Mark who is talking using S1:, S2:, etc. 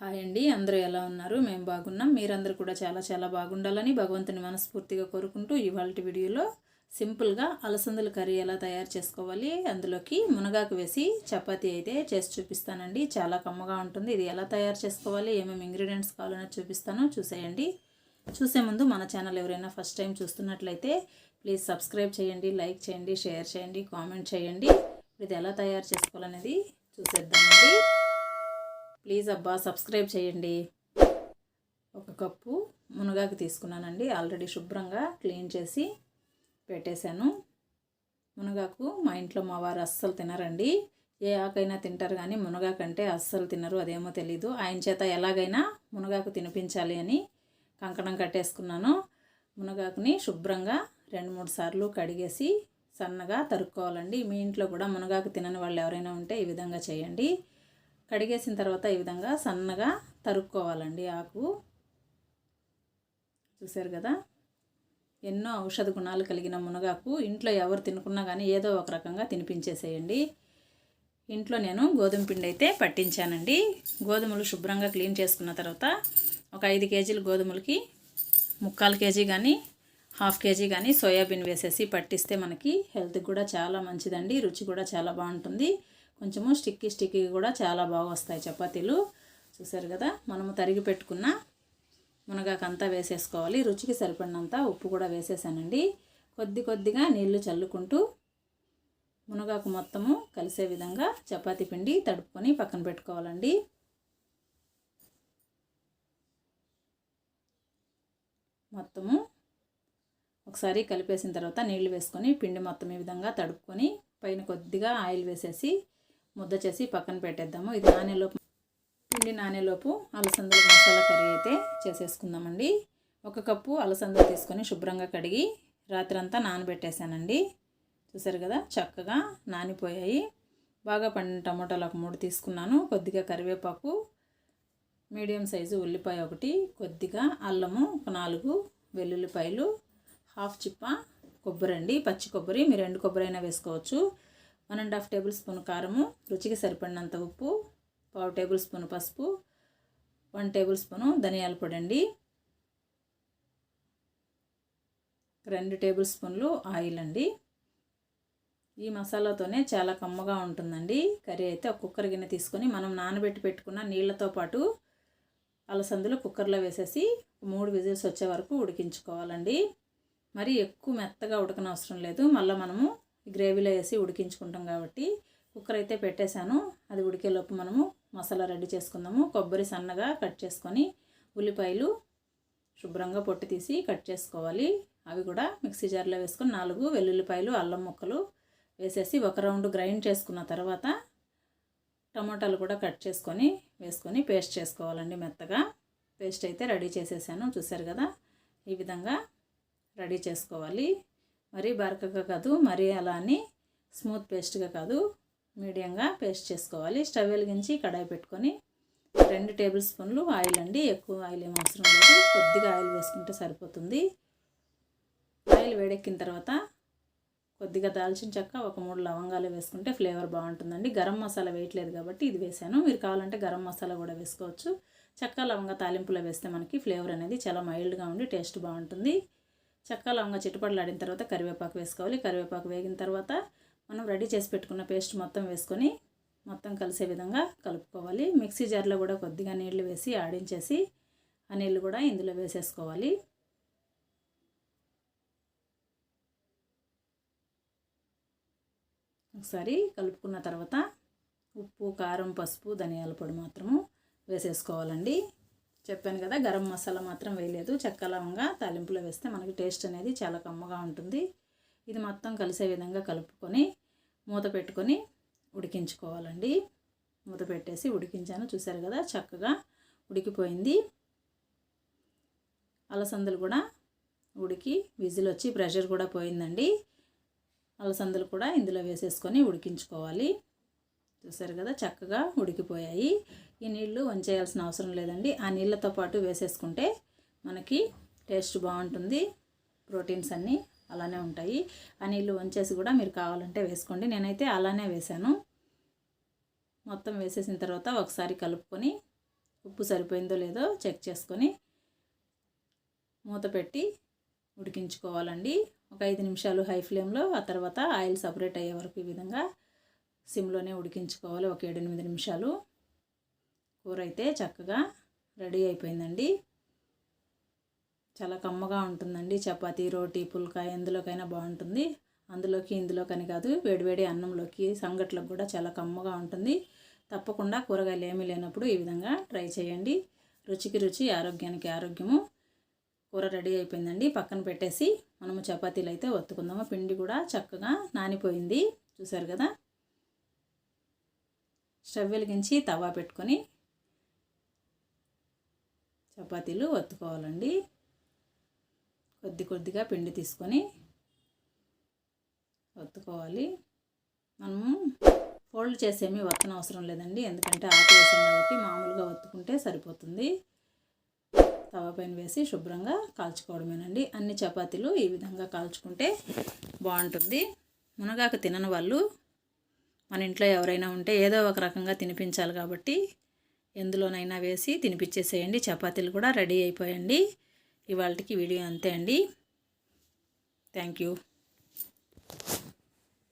S1: Hi అండి అందరూ ఎలా ఉన్నారు? మేము బాగున్నాం. మీరందరూ కూడా చాలా చాలా బాగుండాలని భగవంతుని మనస్ఫూర్తిగా కోరుకుంటూ ఇవాళ వీడియోలో సింపుల్గా అలసందల కర్రీ ఎలా తయారు చేసుకోవాలి అందులోకి మునగాకు వేసి చపాతి అయితే చేసి చూపిస్తానండి. చాలా కమ్మగా ఉంటుంది. ఇది ఎలా తయారు చేసుకోవాలి ఏమేమి ఇంగ్రీడియంట్స్ కావాలనో చూపిస్తానో. చూసేయండి. చూసే ముందు మన ఛానల్ ఎవరైనా ఫస్ట్ టైం చూస్తున్నట్లయితే ప్లీజ్ సబ్స్క్రైబ్ చేయండి లైక్ చేయండి షేర్ చేయండి కామెంట్ చేయండి. ఇది ఎలా తయారు చేసుకోవాలనేది చూసేద్దామండి. ప్లీజ్ అబ్బా సబ్స్క్రైబ్ చేయండి. ఒక కప్పు మునగాకు తీసుకున్నానండి. ఆల్రెడీ శుభ్రంగా క్లీన్ చేసి పెట్టేశాను. మునగాకు మా ఇంట్లో మా వారు అస్సలు తినరండి. ఏ ఆకైనా తింటారు కానీ మునగాకంటే అస్సలు తినరు అదేమో తెలీదు. ఆయన చేత ఎలాగైనా మునగాకు తినిపించాలి అని కంకణం కట్టేసుకున్నాను. మునగాకుని శుభ్రంగా రెండు మూడు సార్లు కడిగేసి సన్నగా తరుక్కోవాలండి. మీ ఇంట్లో కూడా మునగాకు తినని వాళ్ళు ఎవరైనా ఉంటే ఈ విధంగా చేయండి. కడిగేసిన తర్వాత ఈ విధంగా సన్నగా తరుక్కోవాలండి ఆకు. చూసారు కదా? ఎన్నో ఔషధ గుణాలు కలిగిన మునగాకు. ఇంట్లో ఎవరు తినుకున్నా కానీ ఏదో ఒక రకంగా తినిపించేసేయండి. ఇంట్లో నేను గోధుమ పిండి అయితే పట్టించానండి. గోధుమలు శుభ్రంగా క్లీన్ చేసుకున్న తర్వాత ఒక ఐదు కేజీలు గోధుమలకి ముక్కాలు కేజీ కానీ హాఫ్ కేజీ కానీ సోయాబీన్ వేసేసి పట్టిస్తే మనకి హెల్త్కి కూడా చాలా మంచిదండి. రుచి కూడా చాలా బాగుంటుంది. కొంచెము స్టిక్కీ స్టిక్కీ కూడా చాలా బాగా వస్తాయి చపాతీలు. చూసారు కదా? మనము తరిగి పెట్టుకున్న మునగాకంతా వేసేసుకోవాలి. రుచికి సరిపడినంత ఉప్పు కూడా వేసేసానండి. కొద్ది కొద్దిగా నీళ్ళు చల్లుకుంటూ మునగాకు మొత్తము కలిసే విధంగా చపాతీ పిండి తడుపుకొని పక్కన పెట్టుకోవాలండి. మొత్తము ఒకసారి కలిపేసిన తర్వాత నీళ్ళు వేసుకొని పిండి మొత్తం ఈ విధంగా తడుపుకొని పైన కొద్దిగా ఆయిల్ వేసేసి ముద్ద చేసి పక్కన పెట్టేద్దాము. ఇది నానేలోపు పిండి నానేలోపు అలసందల మసాలా కర్రీ అయితే చేసేసుకుందామండి. ఒక కప్పు అలసందలు తీసుకొని శుభ్రంగా కడిగి రాత్రంతా నానబెట్టేశానండి. చూసారు కదా చక్కగా నానిపోయాయి. బాగా పండిన టమోటాలు ఒక మూడు తీసుకున్నాను. కొద్దిగా కరివేపాకు మీడియం సైజు ఉల్లిపాయ ఒకటి కొద్దిగా అల్లము ఒక నాలుగు వెల్లుల్లిపాయలు హాఫ్ చిప్ప కొబ్బరి అండి పచ్చి కొబ్బరి మీరు ఎండు కొబ్బరి అయినా వేసుకోవచ్చు. One and half tablespoon కారము రుచికి సరిపడినంత ఉప్పు పావు టేబుల్ స్పూన్ పసుపు వన్ టేబుల్ స్పూను ధనియాల పొడి అండి. రెండు టేబుల్ స్పూన్లు ఆయిల్ అండి. ఈ మసాలాతోనే చాలా కమ్మగా ఉంటుందండి. కర్రీ అయితే ఒక కుక్కర్ గిన్నె తీసుకొని మనం నానబెట్టి పెట్టుకున్న నీళ్ళతో పాటు అలసందులు కుక్కర్లో వేసేసి మూడు విజిల్స్ వచ్చే వరకు ఉడికించుకోవాలండి. మరి ఎక్కువ మెత్తగా ఉడకనవసరం లేదు. మళ్ళీ మనము గ్రేవీలో వేసి ఉడికించుకుంటాం కాబట్టి కుక్కర్ అయితే పెట్టేశాను. అది ఉడికేలోపు మనము మసాలా రెడీ చేసుకుందాము. కొబ్బరి సన్నగా కట్ చేసుకొని ఉల్లిపాయలు శుభ్రంగా పొట్టి తీసి కట్ చేసుకోవాలి. అవి కూడా మిక్సీ జార్లో వేసుకొని నాలుగు వెల్లుల్లిపాయలు అల్లం ముక్కలు వేసేసి ఒక రౌండ్ గ్రైండ్ చేసుకున్న తర్వాత టమాటాలు కూడా కట్ చేసుకొని వేసుకొని పేస్ట్ చేసుకోవాలండి మెత్తగా. పేస్ట్ అయితే రెడీ చేసేసాను. చూసారు కదా? ఈ విధంగా రెడీ చేసుకోవాలి. మరీ బరకగా కాదు మరీ అలా అని స్మూత్ పేస్ట్గా కాదు మీడియంగా పేస్ట్ చేసుకోవాలి. స్టవ్ వెలిగించి కడాయి పెట్టుకొని రెండు టేబుల్ స్పూన్లు ఆయిల్ అండి. ఎక్కువ ఆయిల్ ఏం అవసరం లేదు. కొద్దిగా ఆయిల్ వేసుకుంటే సరిపోతుంది. ఆయిల్ వేడెక్కిన తర్వాత కొద్దిగా దాల్చిన చెక్క ఒక మూడు లవంగాలు వేసుకుంటే ఫ్లేవర్ బాగుంటుందండి. గరం మసాలా వేయట్లేదు కాబట్టి ఇది వేసాను. మీరు కావాలంటే గరం మసాలా కూడా వేసుకోవచ్చు. చెక్క లవంగ తాలింపులో వేస్తే మనకి ఫ్లేవర్ అనేది చాలా మైల్డ్గా ఉండి టేస్ట్ బాగుంటుంది. చెక్క లవంగా చిట్టుపడలాడిన తర్వాత కరివేపాకు వేసుకోవాలి. కరివేపాకు వేగిన తర్వాత మనం రెడీ చేసి పెట్టుకున్న పేస్ట్ మొత్తం వేసుకొని మొత్తం కలిసే విధంగా కలుపుకోవాలి. మిక్సీ జార్లో కూడా కొద్దిగా నీళ్ళు వేసి ఆడించేసి ఆ నీళ్ళు కూడా ఇందులో వేసేసుకోవాలి. ఒకసారి కలుపుకున్న తర్వాత ఉప్పు కారం పసుపు ధనియాల పొడి మాత్రము వేసేసుకోవాలండి. చెప్పాను కదా గరం మసాలా మాత్రం వేయలేదు. చెక్క లవంగా తాలింపులో వేస్తే మనకి టేస్ట్ అనేది చాలా కమ్మగా ఉంటుంది. ఇది మొత్తం కలిసే విధంగా కలుపుకొని మూత పెట్టుకొని ఉడికించుకోవాలండి. మూత పెట్టేసి ఉడికించాను చూసారు కదా చక్కగా ఉడికిపోయింది. అలసందలు కూడా ఉడికి విజిల్ వచ్చి ప్రెషర్ కూడా పోయిందండి. అలసందలు కూడా ఇందులో వేసేసుకొని ఉడికించుకోవాలి. చూసారు కదా చక్కగా ఉడికిపోయాయి. ఈ నీళ్ళు వంచేయాల్సిన అవసరం లేదండి. ఆ నీళ్ళతో పాటు వేసేసుకుంటే మనకి టేస్ట్ బాగుంటుంది. ప్రోటీన్స్ అన్నీ అలానే ఉంటాయి. ఆ నీళ్ళు వంచేసి కూడా మీరు కావాలంటే వేసుకోండి. నేనైతే అలానే వేశాను. మొత్తం వేసేసిన తర్వాత ఒకసారి కలుపుకొని ఉప్పు సరిపోయిందో లేదో చెక్ చేసుకొని మూత పెట్టి ఉడికించుకోవాలండి. ఒక ఐదు నిమిషాలు హై ఫ్లేమ్లో ఆ తర్వాత ఆయిల్ సపరేట్ అయ్యే వరకు ఈ విధంగా సిమ్లోనే ఉడికించుకోవాలి ఒక ఏడు ఎనిమిది నిమిషాలు. కూర అయితే చక్కగా రెడీ అయిపోయిందండి. చాలా కమ్మగా ఉంటుందండి. చపాతీ రోటీ పుల్కా ఎందులోకైనా బాగుంటుంది. అందులోకి ఇందులోకని కాదు వేడివేడి అన్నంలోకి సంగట్లకు కూడా చాలా కమ్మగా ఉంటుంది. తప్పకుండా కూరగాయలు ఏమీ లేనప్పుడు ఈ విధంగా ట్రై చేయండి. రుచికి రుచి ఆరోగ్యానికి ఆరోగ్యము. కూర రెడీ అయిపోయిందండి. పక్కన పెట్టేసి మనము చపాతీలు అయితే ఒత్తుకుందాము. పిండి కూడా చక్కగా నానిపోయింది. చూసారు కదా? స్టవ్ వెలిగించి తవా పెట్టుకొని చపాతీలు ఒత్తుకోవాలండి. కొద్ది కొద్దిగా పిండి తీసుకొని ఒత్తుకోవాలి. మనము ఫోల్డ్ చేసేమి వత్తన అవసరం లేదండి. ఎందుకంటే ఆకు వేసాం కాబట్టి మామూలుగా ఒత్తుకుంటే సరిపోతుంది. తవ పైన వేసి శుభ్రంగా కాల్చుకోవడమేనండి. అన్ని చపాతీలు ఈ విధంగా కాల్చుకుంటే బాగుంటుంది. మునగాకు తినని వాళ్ళు మన ఇంట్లో ఎవరైనా ఉంటే ఏదో ఒక రకంగా తినిపించాలి కాబట్టి ఎందులోనైనా వేసి తినిపించేసేయండి. చపాతీలు కూడా రెడీ అయిపోయండి. ఇవాళకి వీడియో అంతే అండి. Thank you.